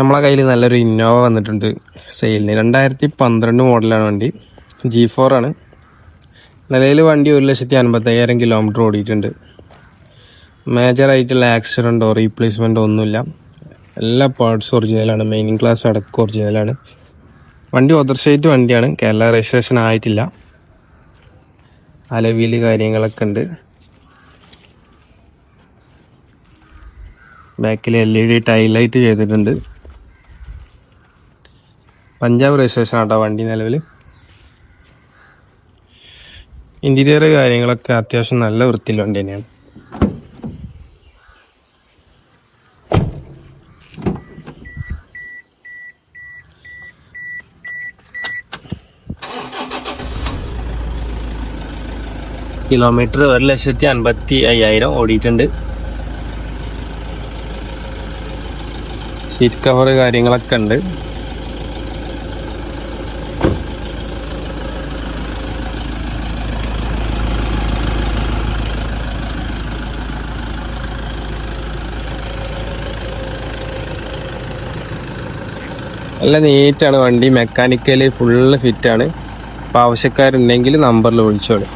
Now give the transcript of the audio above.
നമ്മളെ കയ്യിൽ നല്ലൊരു ഇന്നോവ വന്നിട്ടുണ്ട്. സെയിലിന് രണ്ടായിരത്തി പന്ത്രണ്ട് മോഡലാണ് വണ്ടി. ജി ഫോർ ആണ്. നിലയിൽ വണ്ടി ഒരു ലക്ഷത്തി അൻപത്തയ്യായിരം കിലോമീറ്റർ ഓടിയിട്ടുണ്ട്. മേജറായിട്ടുള്ള ആക്സിഡന്റോ റീപ്ലേസ്മെന്റോ ഒന്നുമില്ല. എല്ലാ പാർട്സും ഒറിജിനലാണ് മെയിൻ ക്ലാസ് അടക്കം ഒറിജിനലാണ് വണ്ടി ഒതർഷേറ്റ് വണ്ടിയാണ്. കേരള രജിസ്ട്രേഷൻ ആയിട്ടില്ല. അലവിയിൽ കാര്യങ്ങളൊക്കെ ഉണ്ട്. ബാക്കിൽ എൽ ഇ ഡി ടൈലൈറ്റ് ചെയ്തിട്ടുണ്ട്. പഞ്ചാബ് രജിസ്ട്രേഷൻ ആട്ടോ വണ്ടി നിലവിൽ ഇന്റീരിയർ കാര്യങ്ങളൊക്കെ അത്യാവശ്യം നല്ല വൃത്തിയിൽ വണ്ടി തന്നെയാണ് കിലോമീറ്റർ ഒരു ലക്ഷത്തി അൻപത്തി അയ്യായിരം ഓടിയിട്ടുണ്ട്. സീറ്റ് കവർ കാര്യങ്ങളൊക്കെ ഉണ്ട്. നല്ല നീറ്റാണ് വണ്ടി. മെക്കാനിക്കലി ഫുള്ള് ഫിറ്റാണ് അപ്പോൾ ആവശ്യക്കാരുണ്ടെങ്കിൽ നമ്പറിൽ വിളിച്ചോളൂ.